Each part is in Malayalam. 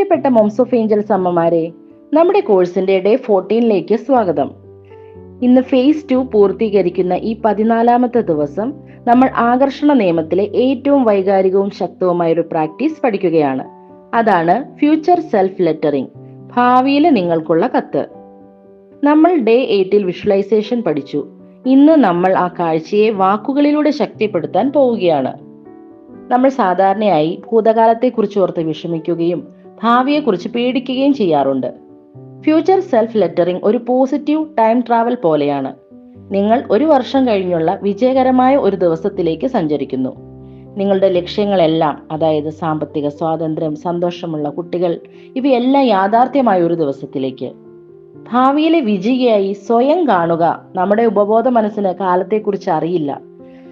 പ്രിയപ്പെട്ട മോംസ് ഓഫ് ഏഞ്ചൽസ് അമ്മമാരെ നമ്മുടെ കോഴ്സിന്റെ ഡേ ഫോർട്ടീനിലേക്ക് സ്വാഗതം. ഇന്ന് ഫേസ് ടു പൂർത്തീകരിക്കുന്ന ഈ പതിനാലാമത്തെ ദിവസം നമ്മൾ ആകർഷണ നിയമത്തിലെ ഏറ്റവും വൈകാരികവും ശക്തവുമായ ഒരു പ്രാക്ടീസ് പഠിക്കുകയാണ്. അതാണ് ഫ്യൂച്ചർ സെൽഫ് ലെറ്ററിംഗ് ഭാവിയിലെ നിങ്ങൾക്കുള്ള കത്ത്. നമ്മൾ ഡേ എയ്റ്റിൽ വിഷ്വലൈസേഷൻ പഠിച്ചു. ഇന്ന് നമ്മൾ ആ കാഴ്ചയെ വാക്കുകളിലൂടെ ശക്തിപ്പെടുത്താൻ പോവുകയാണ്. നമ്മൾ സാധാരണയായി ഭൂതകാലത്തെക്കുറിച്ച് ഓർത്ത് വിഷമിക്കുകയും ഭാവിയെക്കുറിച്ച് പേടിക്കുകയും ചെയ്യാറുണ്ട്. ഫ്യൂച്ചർ സെൽഫ് ലെറ്ററിംഗ് ഒരു പോസിറ്റീവ് ടൈം ട്രാവൽ പോലെയാണ്. നിങ്ങൾ ഒരു വർഷം കഴിഞ്ഞുള്ള വിജയകരമായ ഒരു ദിവസത്തിലേക്ക് സഞ്ചരിക്കുന്നു. നിങ്ങളുടെ ലക്ഷ്യങ്ങളെല്ലാം അതായത് സാമ്പത്തിക സ്വാതന്ത്ര്യം സന്തോഷമുള്ള കുട്ടികൾ ഇവയെല്ലാം യാഥാർത്ഥ്യമായ ഒരു ദിവസത്തിലേക്ക്. ഭാവിയിലെ വിജയിയായി സ്വയം കാണുക നമ്മുടെ ഉപബോധ മനസ്സിന് കാലത്തെക്കുറിച്ച് അറിയില്ല.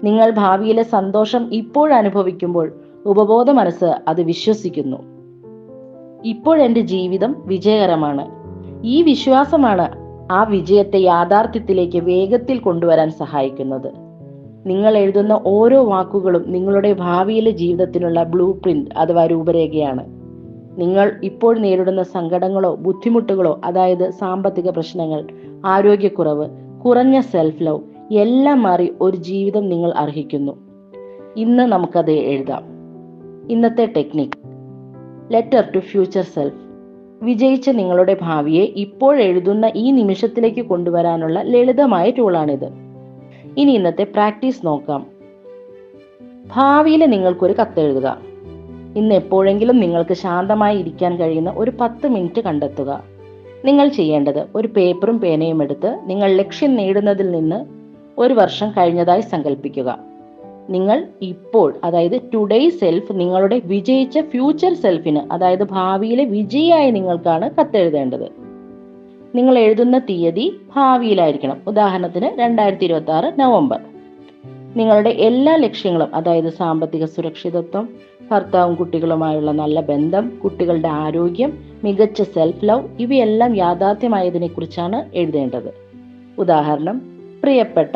നിങ്ങൾ ഭാവിയിലെ സന്തോഷം ഇപ്പോഴനുഭവിക്കുമ്പോൾ ഉപബോധ മനസ്സ് അത് വിശ്വസിക്കുന്നു. ഇപ്പോഴെന്റെ ജീവിതം വിജയകരമാണ്. ഈ വിശ്വാസമാണ് ആ വിജയത്തെ യാഥാർത്ഥ്യത്തിലേക്ക് വേഗത്തിൽ കൊണ്ടുവരാൻ സഹായിക്കുന്നത്. നിങ്ങൾ എഴുതുന്ന ഓരോ വാക്കുകളും നിങ്ങളുടെ ഭാവിയിലെ ജീവിതത്തിനുള്ള ബ്ലൂ പ്രിന്റ് അഥവാ രൂപരേഖയാണ്. നിങ്ങൾ ഇപ്പോൾ നേരിടുന്ന സങ്കടങ്ങളോ ബുദ്ധിമുട്ടുകളോ അതായത് സാമ്പത്തിക പ്രശ്നങ്ങൾ ആരോഗ്യക്കുറവ് കുറഞ്ഞ സെൽഫ് ലവ് എല്ലാം മാറി ഒരു ജീവിതം നിങ്ങൾ അർഹിക്കുന്നു. ഇന്ന് നമുക്കത് എഴുതാം. ഇന്നത്തെ technique letter to future self വിജയിച്ച നിങ്ങളുടെ ഭാവിയെ ഇപ്പോൾ എഴുതുന്ന ഈ നിമിഷത്തിലേക്ക് കൊണ്ടുവരാനുള്ള ലളിതമായ ടൂളാണിത് ഇനി ഇന്നത്തെ പ്രാക്ടീസ് നോക്കാം. ഭാവിയിൽ നിങ്ങൾക്കൊരു കത്തെഴുതുക ഇന്ന് എപ്പോഴെങ്കിലും നിങ്ങൾക്ക് ശാന്തമായി ഇരിക്കാൻ കഴിയുന്ന ഒരു പത്ത് മിനിറ്റ് കണ്ടെത്തുക. നിങ്ങൾ ചെയ്യേണ്ടത് ഒരു പേപ്പറും പേനയും എടുത്ത് നിങ്ങൾ ലക്ഷ്യം നേടുന്നതിൽ നിന്ന് ഒരു വർഷം കഴിഞ്ഞതായി സങ്കല്പിക്കുക നിങ്ങൾ ഇപ്പോൾ അതായത് ടുഡേ സെൽഫ് നിങ്ങളുടെ വിജയിച്ച ഫ്യൂച്ചർ സെൽഫിന് അതായത് ഭാവിയിലെ വിജയിയായി നിങ്ങൾക്കാണ് കത്തെഴുതേണ്ടത്. നിങ്ങൾ എഴുതുന്ന തീയതി ഭാവിയിലായിരിക്കണം. ഉദാഹരണത്തിന് രണ്ടായിരത്തി ഇരുപത്തി ആറ് നവംബർ. നിങ്ങളുടെ എല്ലാ ലക്ഷ്യങ്ങളും അതായത് സാമ്പത്തിക സുരക്ഷിതത്വം ഭർത്താവും കുട്ടികളുമായുള്ള നല്ല ബന്ധം കുട്ടികളുടെ ആരോഗ്യം മികച്ച സെൽഫ് ലവ് ഇവയെല്ലാം യാഥാർത്ഥ്യമായതിനെ കുറിച്ചാണ് എഴുതേണ്ടത്. ഉദാഹരണം പ്രിയപ്പെട്ട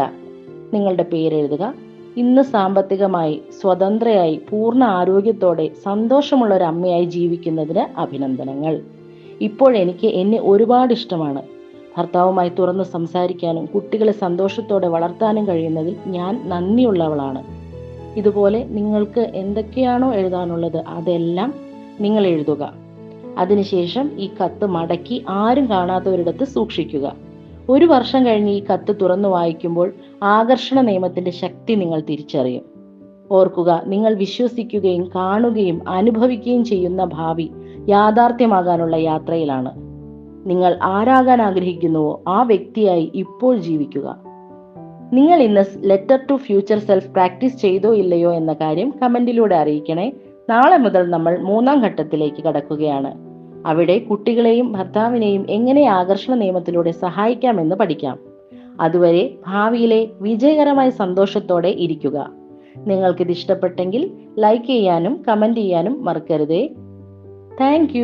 നിങ്ങളുടെ പേരെഴുതുക. ഇന്ന് സാമ്പത്തികമായി സ്വതന്ത്രയായി പൂർണ ആരോഗ്യത്തോടെ സന്തോഷമുള്ള ഒരു അമ്മയായി ജീവിക്കുന്നതിന് അഭിനന്ദനങ്ങൾ. ഇപ്പോൾ എനിക്ക് എന്നെ ഒരുപാട് ഇഷ്ടമാണ്. ഭർത്താവുമായി തുറന്ന് സംസാരിക്കാനും കുട്ടികളെ സന്തോഷത്തോടെ വളർത്താനും കഴിയുന്നതിൽ ഞാൻ നന്ദിയുള്ളവളാണ്. ഇതുപോലെ നിങ്ങൾക്ക് എന്തൊക്കെയാണോ എഴുതാനുള്ളത് അതെല്ലാം നിങ്ങൾ എഴുതുക. അതിനുശേഷം ഈ കത്ത് മടക്കി ആരും കാണാത്തവരിടത്ത് സൂക്ഷിക്കുക. ഒരു വർഷം കഴിഞ്ഞ് ഈ കത്ത് തുറന്നു വായിക്കുമ്പോൾ ആകർഷണ നിയമത്തിന്റെ ശക്തി നിങ്ങൾ തിരിച്ചറിയും. ഓർക്കുക നിങ്ങൾ വിശ്വസിക്കുകയും കാണുകയും അനുഭവിക്കുകയും ചെയ്യുന്ന ഭാവി യാഥാർത്ഥ്യമാകാനുള്ള യാത്രയിലാണ്. നിങ്ങൾ ആരാകാൻ ആഗ്രഹിക്കുന്നുവോ ആ വ്യക്തിയായി ഇപ്പോൾ ജീവിക്കുക. നിങ്ങൾ ഇന്ന് letter to future self practice ചെയ്തോ ഇല്ലയോ എന്ന കാര്യം കമന്റിലൂടെ അറിയിക്കണേ. നാളെ മുതൽ നമ്മൾ മൂന്നാം ഘട്ടത്തിലേക്ക് കടക്കുകയാണ്. അവിടെ കുട്ടികളെയും ഭർത്താവിനെയും എങ്ങനെ ആകർഷണ നിയമത്തിലൂടെ സഹായിക്കാമെന്ന് പഠിക്കാം. അതുവരെ ഭാവിയിലെ വിജയകരമായ സന്തോഷത്തോടെ ഇരിക്കുക. നിങ്ങൾക്കിത് ഇഷ്ടപ്പെട്ടെങ്കിൽ ലൈക്ക് ചെയ്യാനും കമന്റ് ചെയ്യാനും മറക്കരുതേ. താങ്ക്